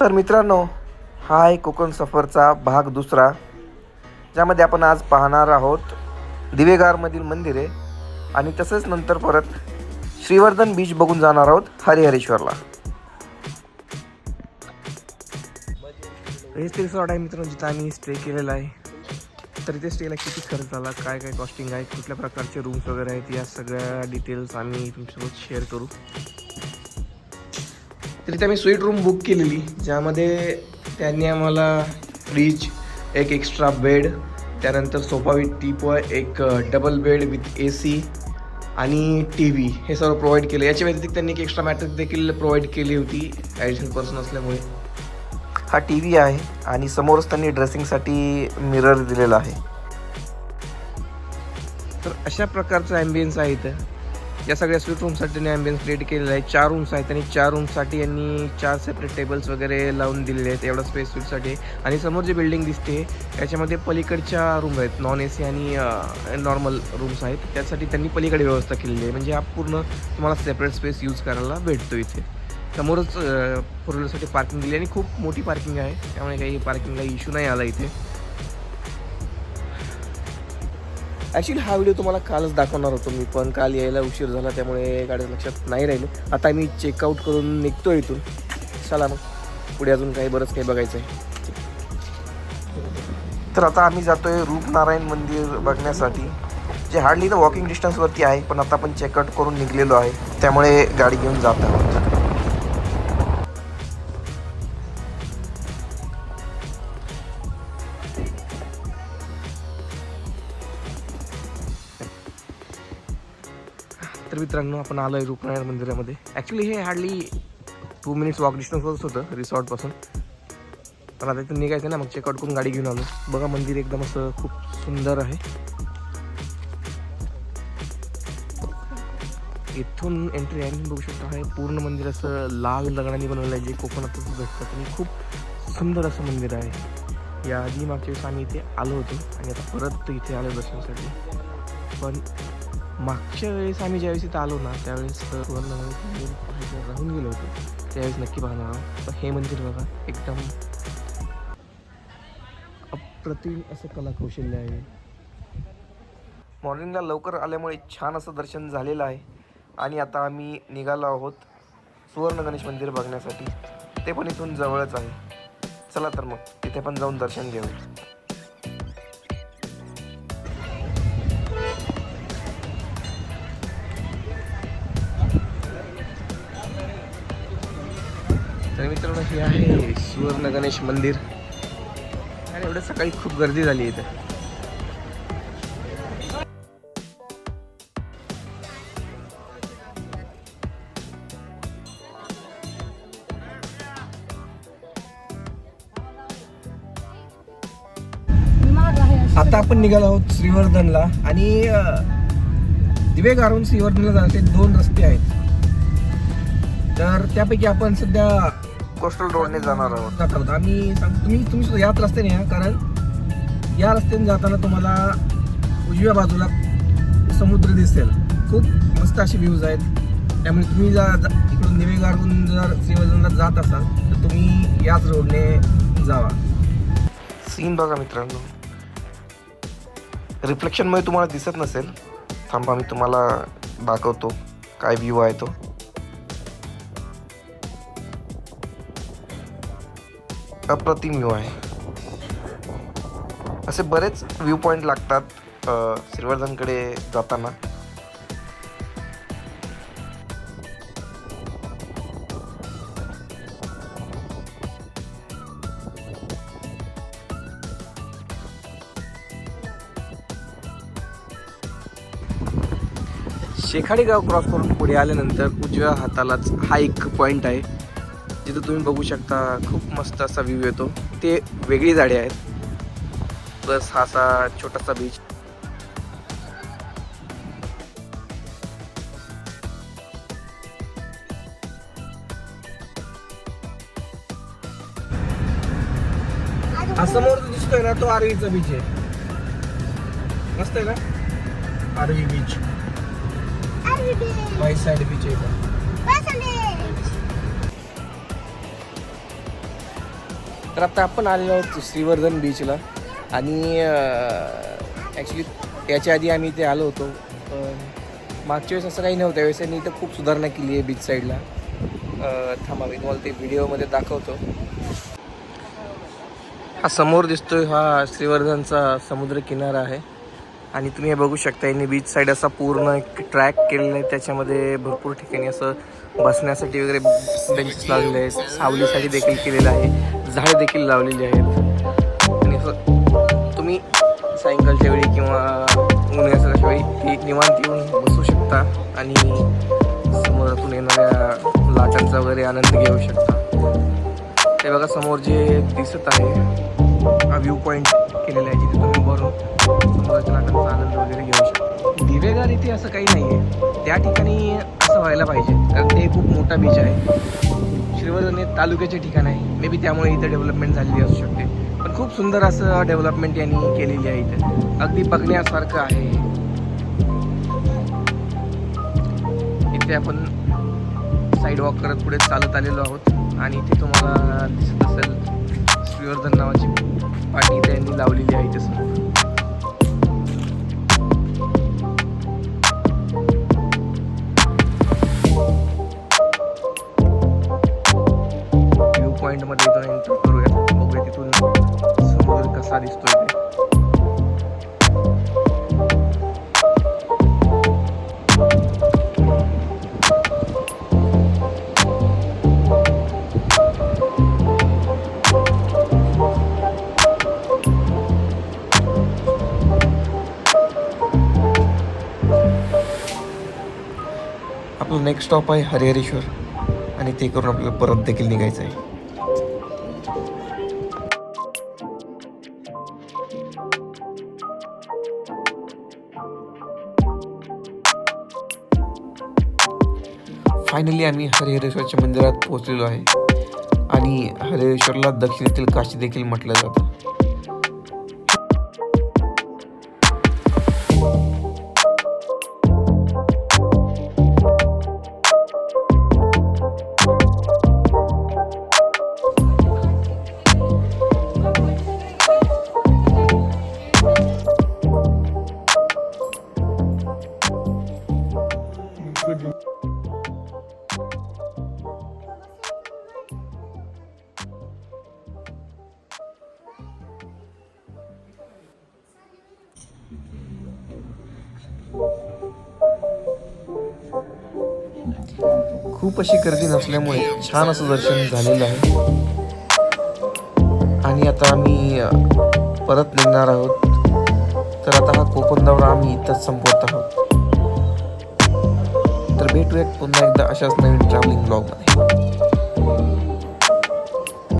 तर मित्रांनो हा आहे कोकण सफरचा भाग दुसरा ज्यामध्ये आपण आज पाहणार आहोत दिवेगारमधील मंदिरे आणि तसेच नंतर परत श्रीवर्धन बीच बघून जाणार आहोत हरिहरेश्वरला. हेच ते रिसॉर्ट आहे मित्रांनो जिथं आम्ही स्टे केलेला आहे. तर इथे स्टेला किती खर्च झाला काय काय कॉस्टिंग आहे कुठल्या प्रकारचे रूम्स वगैरे आहेत या सगळ्या डिटेल्स आम्ही तुमच्यासोबत शेअर करू. तर इथे आम्ही स्वीट रूम बुक केलेली. ज्यामध्ये त्यांनी आम्हाला फ्रीज एक एक्स्ट्रा बेड त्यानंतर सोफा विथ टीपॉय एक double bed with A C आणि टी व्ही हे सर्व प्रोव्हाइड केले. याच्या व्यतिरिक्त त्यांनी एक एक्स्ट्रा मॅट्रिक देखील प्रोव्हाइड केली होती ॲडिशनल पर्सन असल्यामुळे. हा टी व्ही आहे आणि समोरच त्यांनी ड्रेसिंगसाठी मिरर दिलेला आहे. तर अशा प्रकारचं ॲम्बियन्स आहे इथं. या सगळ्या स्वीट रूमसाठी त्यांनी ॲम्बियन्स क्रिएट केलेला आहे. चार रूम्स आहेत आणि चार रूमसाठी यांनी चार सेपरेट टेबल्स वगैरे लावून दिलेले आहेत एवढा स्पेस स्वीटसाठी आणि समोर जी बिल्डिंग दिसते याच्यामध्ये पलीकडच्या रूम आहेत. नॉन ए सी आणि नॉर्मल रूम्स आहेत. त्यासाठी त्यांनी पलीकडे व्यवस्था केलेली आहे. म्हणजे हा पूर्ण तुम्हाला सेपरेट स्पेस यूज करायला भेटतो इथे. समोरच फोर व्हीलरसाठी पार्किंग दिली आणि खूप मोठी पार्किंग आहे. त्यामुळे काही पार्किंगला इश्यू नाही आला इथे. ॲक्च्युली हा व्हिडिओ तुम्हाला कालच दाखवणार होतो मी पण काल यायला उशीर झाला त्यामुळे गाड्या लक्षात नाही राहिलं. आता मी चेकआउट करून निघतो इथून. चला मग. पुढे अजून काही बरंच काही बघायचं आहे तर आता आम्ही जातोय रूपनारायण मंदिर बघण्यासाठी जे हार्डली तर वॉकिंग डिस्टन्सवरती आहे पण आता आपण चेकआउट करून निघलेलो आहे. त्यामुळे गाडी घेऊन जात आहोत. तर मित्रांनो आपण आलो आहे रूपनारायण मंदिरामध्ये. ॲक्च्युली हे हार्डली टू मिनिट्स वॉक डिस्टन्सवरच होतं रिसॉर्टपासून पण आता इथून निघायचं ना मग चेकआउट करून गाडी घेऊन आलो. बघा मंदिर एकदम असं खूप सुंदर आहे. इथून एंट्री आहे बघू शकता हे पूर्ण मंदिर असं लाल दगडांनी बनवलं आहे जे कोकणातच भेटतात आणि खूप सुंदर असं मंदिर आहे. या आधी मागच्या वेळेस आम्ही इथे आलो होतो आणि आता परत इथे आलो दर्शनासाठी. पण मागच्या वेळेस आम्ही ज्यावेळेस इथं आलो ना त्यावेळेस सुवर्ण मंदिर राहून गेलो होतो. त्यावेळेस नक्की पाहणार आहोत पण हे मंदिर बघा एकदम अप्रतिम असं कलाकौशल्य आहे. मॉर्निंगला लवकर आल्यामुळे छान असं दर्शन झालेलं आहे. आणि आता आम्ही निघालो आहोत सुवर्ण गणेश मंदिर बघण्यासाठी. ते पण इथून जवळच आहे. चला तर मग तिथे पण जाऊन दर्शन घेऊ तर हे आहे. सुवर्ण गणेश मंदिर. आणि एवढं सकाळी खूप गर्दी झाली इथं. आता आपण निघालो आहोत श्रीवर्धनला आणि दिवे गारून श्रीवर्धनला जाण्याचे दोन रस्ते आहेत. तर त्यापैकी आपण सध्या कोस्टल रोडने जाणार आहोत. जात आहोत. आम्ही तुम्ही तुम्ही सुद्धा याच रस्त्याने या कारण या रस्त्याने जाताना तुम्हाला उजव्या बाजूला समुद्र दिसेल. खूप मस्त अशी व्ह्यूज आहेत. त्यामुळे तुम्ही जर जा- इकडून निवेगारहून जर श्रीवर्धनला जात असाल तर तुम्ही याच रोडने जावा. सीन बघा मित्रांनो. रिफ्लेक्शनमुळे तुम्हाला दिसत नसेल. थांबा मी तुम्हाला दाखवतो. काय व्ह्यू आहे तो? अप्रतिम व्ह्यू आहे. असे बरेच व्ह्यू पॉईंट लागतात श्रीवर्धनकडे जाताना. शेखाडी गाव क्रॉस करून पुढे आल्यानंतर उजव्या हातालाच हा एक पॉईंट आहे. जिथं तुम्ही बघू शकता खूप मस्त असा व्ह्यू येतो. ते वेगळी झाडे आहेत. प्लस हा असा छोटासा बीच हा समोर जो दिसतोय ना तो आरवीचा बीच आहे. मस्त आहे ना? Aravi beach white side beach आहे इथं. तर आता आपण आलेलो आहोत श्रीवर्धन बीचला आणि ॲक्च्युली याच्या आधी आम्ही इथे आलो होतो. मागच्या वेळेस असं काही नव्हतं. वेळेस यांनी इथं खूप सुधारणा केली आहे बीच साईडला थांबा मी तुम्हाला ते व्हिडिओमध्ये दाखवतो. हा समोर दिसतोय हा श्रीवर्धनचा समुद्र किनारा आहे. आणि तुम्ही हे बघू शकता यांनी बीच साईड असा पूर्ण एक ट्रॅक केलेला आहे. त्याच्यामध्ये भरपूर ठिकाणी असं बसण्यासाठी वगैरे बेंचेस लागले आहेत. सावलीसाठी देखील केलेलं आहे. झाडे देखील लावलेली आहेत. आणि असं तुम्ही सायंकाळच्या वेळी किंवा उन्हाळ्याच्या वेळी ती निवांत येऊन बसू शकता आणि समोरातून येणाऱ्या लाटांचा वगैरे आनंद घेऊ शकता. ते बघा समोर जे दिसत आहे व्ह्यू पॉईंट केलेला आहे जिथे तुम्ही बरोबर समोरच्या लाटांचा आनंद वगैरे घेऊ शकता. दिवेगार इथे असं काही नाही आहे त्या ठिकाणी असं व्हायला पाहिजे कारण ते खूप मोठा बीच आहे. श्रीवर्धन हे तालुक्याचे ठिकाण आहे. मे बी त्यामुळे इथं डेव्हलपमेंट झालेली असू शकते. पण खूप सुंदर असं डेव्हलपमेंट यांनी केलेली आहे इथं. अगदी बघण्यासारखं आहे. इथे आपण साईड वॉक करत पुढे चालत आलेलो आहोत. आणि इथे तुम्हाला दिसत असेल श्रीवर्धन नावाची पाठी त्यांनी यांनी लावलेली आहे इथे कसा दिसतोय ते. आपलं नेक्स्ट स्टॉप आहे हरिहरेश्वर. आणि ते करून आपल्याला परत देखील निघायचं आहे फायनली आम्ही हरिहरेश्वरच्या मंदिरात पोहोचलेलो आहे. आणि हरिहरेश्वरला दक्षिणेतील काशी देखील म्हटलं जातं. खूप अशी गर्दी नसल्यामुळे छान असं दर्शन झालेलं आहे. आणि आता आम्ही परत निघणार आहोत. तर आता हा कोकण दौरा आम्ही इथंच संपवत आहोत. तर भेटूयात पुन्हा एकदा अशाच नवीन ट्रॅव्हलिंग ब्लॉगमध्ये